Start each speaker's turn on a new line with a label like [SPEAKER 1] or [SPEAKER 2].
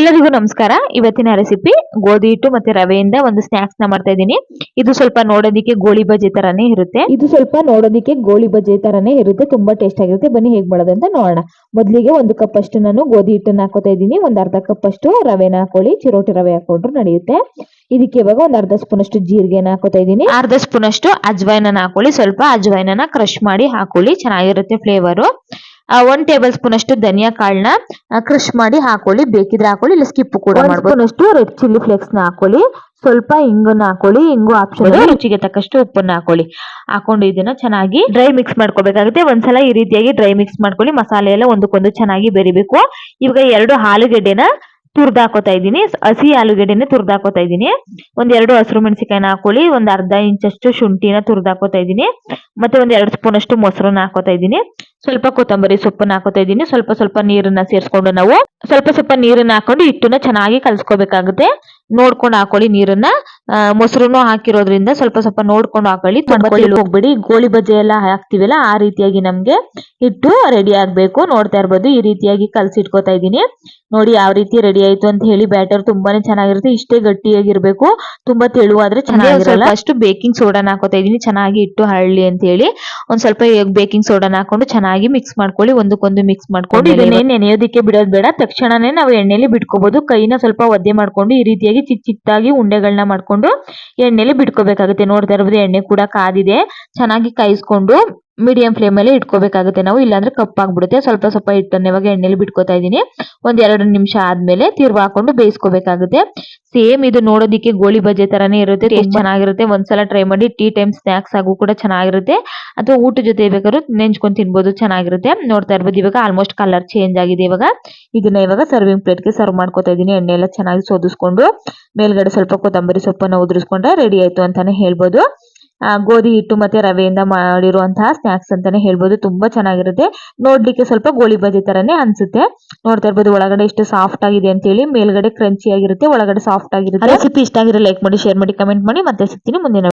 [SPEAKER 1] ಎಲ್ಲರಿಗೂ ನಮಸ್ಕಾರ. ಇವತ್ತಿನ ರೆಸಿಪಿ ಗೋಧಿ ಹಿಟ್ಟು ಮತ್ತೆ ರವೆಯಿಂದ ಒಂದು ಸ್ನಾಕ್ಸ್ನ ಮಾಡ್ತಾ ಇದ್ದೀನಿ. ಇದು ಸ್ವಲ್ಪ ನೋಡೋದಿಕ್ಕೆ ಗೋಳಿ ಬಜೆ ತರಾನೇ ಇರುತ್ತೆ. ಇದು ಸ್ವಲ್ಪ ನೋಡೋದಿಕ್ಕೆ ಗೋಳಿ ಬಜೆ ತರಾನೇ ಇರುತ್ತೆ. ತುಂಬಾ ಟೇಸ್ಟ್ ಆಗಿರುತ್ತೆ. ಬನ್ನಿ ಹೇಗ್ ಮಾಡೋದು ಅಂತ ನೋಡೋಣ. ಮೊದಲಿಗೆ ಒಂದು ಕಪ್ ಅಷ್ಟು ನಾನು ಗೋಧಿ ಹಿಟ್ಟನ್ನ ಹಾಕೋತಾ ಇದ್ದೀನಿ. ಒಂದ್ ಅರ್ಧ ಕಪ್ ಅಷ್ಟು ರವೆನ ಹಾಕೊಳ್ಳಿ ಚಿರೋಟಿ ರವೆ ಹಾಕೊಂಡ್ರು ನಡೆಯುತ್ತೆ. ಇದಕ್ಕೆ ಇವಾಗ ಒಂದ್ ಅರ್ಧ ಸ್ಪೂನ್ ಅಷ್ಟು ಜೀರಿಗೆನ ಹಾಕೋತಾ ಇದ್ದೀನಿ. ಅರ್ಧ ಸ್ಪೂನ್ ಅಷ್ಟು ಅಜ್ವಾಯ್ನ ಹಾಕೊಳ್ಳಿ ಸ್ವಲ್ಪ ಅಜ್ವಾಯ್ನ ಕ್ರಶ್ ಮಾಡಿ ಹಾಕೊಳ್ಳಿ ಚೆನ್ನಾಗಿರುತ್ತೆ ಫ್ಲೇವರು ಒಂದ್ ಟೇಬಲ್ ಸ್ಪೂನ್ ಅಷ್ಟು ಧನಿಯಾ ಕಾಳನ್ನ ಕ್ರಶ್ ಮಾಡಿ ಹಾಕೊಳ್ಳಿ. ಬೇಕಿದ್ರೆ ಹಾಕೊಳ್ಳಿ ಇಲ್ಲ ಸ್ಕಿಪ್ ಕೂಡ ಮಾಡ್ಬೋದು. ಅಷ್ಟು ರೆಡ್ ಚಿಲ್ಲಿ ಫ್ಲೇಕ್ಸ್ನ ಹಾಕೊಳ್ಳಿ. ಸ್ವಲ್ಪ ಇಂಗನ್ನ ಹಾಕೊಳ್ಳಿ. ಇಂಗು ಆಪ್ಷನ್ ರುಚಿಗೆ ತಕ್ಕಷ್ಟು ಉಪ್ಪನ್ನ ಹಾಕೊಳ್ಳಿ. ಹಾಕೊಂಡು ಇದನ್ನ ಚೆನ್ನಾಗಿ ಡ್ರೈ ಮಿಕ್ಸ್ ಮಾಡ್ಕೋಬೇಕಾಗುತ್ತೆ. ಒಂದ್ಸಲ ಈ ರೀತಿಯಾಗಿ ಡ್ರೈ ಮಿಕ್ಸ್ ಮಾಡ್ಕೊಳ್ಳಿ. ಮಸಾಲೆ ಎಲ್ಲ ಒಂದಕ್ಕೊಂದು ಚೆನ್ನಾಗಿ ಬೆರಿಬೇಕು. ಇವಾಗ ಎರಡು ಆಲೂಗೆಡ್ಡೆನ ತುರ್ದಾಕೋತಾ ಇದ್ದೀನಿ. ಹಸಿ ಆಲೂಗೆಡ್ಡೆನೆ ತುರ್ದಾಕೋತಾ ಇದ್ದೀನಿ. ಒಂದ್ ಎರಡು ಹಸಿರು ಮೆಣಸಿಕಾಯಿನ ಹಾಕೊಳ್ಳಿ. ಒಂದ್ ಅರ್ಧ ಇಂಚಷ್ಟು ಶುಂಠಿನ ತುರ್ದಾಕೋತಾ ಇದ್ದೀನಿ. ಮತ್ತೆ ಒಂದ್ ಎರಡು ಸ್ಪೂನ್ ಅಷ್ಟು ಮೊಸರನ್ನ ಹಾಕೋತಾ ಇದ್ದೀನಿ. ಸ್ವಲ್ಪ ಕೊತ್ತಂಬರಿ ಸೊಪ್ಪನ್ನ ಹಾಕೋತಾ ಇದ್ದೀನಿ. ಸ್ವಲ್ಪ ಸ್ವಲ್ಪ ನೀರನ್ನ ಸೇರಿಸ್ಕೊಂಡು ನಾವು ಸ್ವಲ್ಪ ಸ್ವಲ್ಪ ನೀರನ್ನ ಹಾಕೊಂಡು ಹಿಟ್ಟನ್ನ ಚೆನ್ನಾಗಿ ಕಲಸ್ಕೋಬೇಕಾಗುತ್ತೆ. ನೋಡ್ಕೊಂಡು ಹಾಕೊಳ್ಳಿ ನೀರನ್ನ. ಮೊಸರನ್ನು ಹಾಕಿರೋದ್ರಿಂದ ಸ್ವಲ್ಪ ಸ್ವಲ್ಪ ನೋಡ್ಕೊಂಡು ಹಾಕೊಳ್ಳಿ. ಹೋಗ್ಬೇಡಿ. ಗೋಳಿ ಬಜ್ಜೆ ಎಲ್ಲ ಹಾಕ್ತಿವಲ್ಲ ಆ ರೀತಿಯಾಗಿ ನಮ್ಗೆ ಹಿಟ್ಟು ರೆಡಿ ಆಗ್ಬೇಕು. ನೋಡ್ತಾ ಇರ್ಬೋದು. ಈ ರೀತಿಯಾಗಿ ಕಲಸಿಟ್ಕೋತಾ ಇದ್ದೀನಿ. ನೋಡಿ ಯಾವ ರೀತಿ ರೆಡಿ ಆಯ್ತು ಅಂತ ಹೇಳಿ ಬ್ಯಾಟರ್ ತುಂಬಾನೇ ಚೆನ್ನಾಗಿರುತ್ತೆ. ಇಷ್ಟೇ ಗಟ್ಟಿಯಾಗಿರ್ಬೇಕು. ತುಂಬಾ ತೆಳುವಾದ್ರೆ ಚೆನ್ನಾಗಿರಲ್ಲ. ಅಷ್ಟು ಬೇಕಿಂಗ್ ಸೋಡಾನ ಹಾಕೋತಾ ಇದೀನಿ ಚೆನ್ನಾಗಿ ಇಟ್ಟು ಹರಳಿ ಅಂತ ಹೇಳಿ. ಒಂದ್ ಸ್ವಲ್ಪ ಬೇಕಿಂಗ್ ಸೋಡಾನ ಹಾಕೊಂಡು ಚೆನ್ನಾಗಿ ಮಿಕ್ಸ್ ಮಾಡ್ಕೊಳ್ಳಿ ಒಂದಕ್ಕೊಂದು ಮಿಕ್ಸ್ ಮಾಡ್ಕೊಂಡು ಇದನ್ನೇ ನೆನೆಯೋದಕ್ಕೆ ಬಿಡೋದು ಬೇಡ. ತಕ್ಷಣನೇ ನಾವು ಎಣ್ಣೆಲಿ ಬಿಟ್ಕೋಬಹುದು ಕೈನ ಸ್ವಲ್ಪ ಒದ್ದೆ ಮಾಡ್ಕೊಂಡು ಈ ರೀತಿಯಾಗಿ ಚಿಕ್ಕ ಚಿಕ್ಕದಾಗಿ ಉಂಡೆಗಳನ್ನ ಮಾಡ್ಕೊಂಡು ಎಣ್ಣೆಲಿ ಬಿಟ್ಕೋಬೇಕಾಗುತ್ತೆ. ನೋಡ್ತಾ ಇರ್ಬೋದು ಎಣ್ಣೆ ಕೂಡ ಕಾದಿದೆ. ಚೆನ್ನಾಗಿ ಕಾಯಿಸ್ಕೊಂಡು ಮೀಡಿಯಂ ಫ್ಲೇಮ್ ಅಲ್ಲಿ ಇಟ್ಕೋಬೇಕಾಗುತ್ತೆ. ನಾವು ಇಲ್ಲಾಂದ್ರೆ ಕಪ್ಪಾಗ್ಬಿಡುತ್ತೆ. ಸ್ವಲ್ಪ ಸ್ವಲ್ಪ ಹಿಟ್ಟನ್ನು ಇವಾಗ ಎಣ್ಣೆಲಿ ಬಿಟ್ಕೋತಾ ಇದ್ದೀನಿ. ಒಂದ್ ಎರಡು ನಿಮಿಷ ಆದ್ಮೇಲೆ ತಿರ್ವ ಹಾಕೊಂಡು ಬೇಯಿಸ್ಕೋಬೇಕಾಗುತ್ತೆ. ಸೇಮ್ ಇದು ನೋಡೋದಿಕ್ಕೆ ಗೋಳಿ ಬಜೆ ತರಾನೇ ಇರುತ್ತೆ. ಟೇಸ್ಟ್ ಚೆನ್ನಾಗಿರುತ್ತೆ. ಒಂದ್ಸಲ ಟ್ರೈ ಮಾಡಿ ಟೀ ಟೈಮ್ ಸ್ನಾಕ್ಸ್ ಆಗು ಕೂಡ ಚೆನ್ನಾಗಿರುತ್ತೆ. ಅಥವಾ ಊಟ ಜೊತೆ ಬೇಕಾದ್ರೂ ನೆಂಚ್ಕೊಂಡು ತಿನ್ಬೋದು ಚೆನ್ನಾಗಿರುತ್ತೆ. ನೋಡ್ತಾ ಇರ್ಬೋದು. ಇವಾಗ ಆಲ್ಮೋಸ್ಟ್ ಕಲರ್ ಚೇಂಜ್ ಆಗಿದೆ ಇವಾಗ. ಇದನ್ನ ಇವಾಗ ಸರ್ವಿಂಗ್ ಪ್ಲೇಟ್ಗೆ ಸರ್ವ್ ಮಾಡ್ಕೋತಾ ಇದ್ದೀನಿ. ಎಣ್ಣೆ ಎಲ್ಲ ಚೆನ್ನಾಗಿ ಸೋದಿಸ್ಕೊಂಡು ಮೇಲ್ಗಡೆ ಸ್ವಲ್ಪ ಕೊತ್ತಂಬರಿ ಸೊಪ್ಪನ್ನ ಉದುರಿಸ್ಕೊಂಡ್ರೆ ರೆಡಿ ಆಯ್ತು ಅಂತಾನೆ ಹೇಳ್ಬೋದು. ಗೋಧಿ ಹಿಟ್ಟು ಮತ್ತೆ ರವೆಯಿಂದ ಮಾಡಿರುವಂತಹ ಸ್ನಾಕ್ಸ್ ಅಂತಾನೆ ಹೇಳ್ಬೋದು. ತುಂಬಾ ಚೆನ್ನಾಗಿರುತ್ತೆ. ನೋಡ್ಲಿಕ್ಕೆ ಸ್ವಲ್ಪ ಗೋಳಿ ಬಜೆ ತರನೇ ಅನ್ಸುತ್ತೆ. ನೋಡ್ತಾ ಇರ್ಬೋದು, ಒಳಗಡೆ ಎಷ್ಟು ಸಾಫ್ಟ್ ಆಗಿದೆ ಅಂತ ಹೇಳಿ ಮೇಲ್ಗಡೆ ಕ್ರಂಚಿ ಆಗಿರುತ್ತೆ, ಒಳಗಡೆ ಸಾಫ್ಟ್ ಆಗಿರುತ್ತೆ. ರೆಸಿಪಿ ಇಷ್ಟ ಆಗಿರೋ ಲೈಕ್ ಮಾಡಿ ಶೇರ್ ಮಾಡಿ ಕಮೆಂಟ್ ಮಾಡಿ. ಮತ್ತೆ ಸಿಗ್ತೀನಿ ಮುಂದಿನ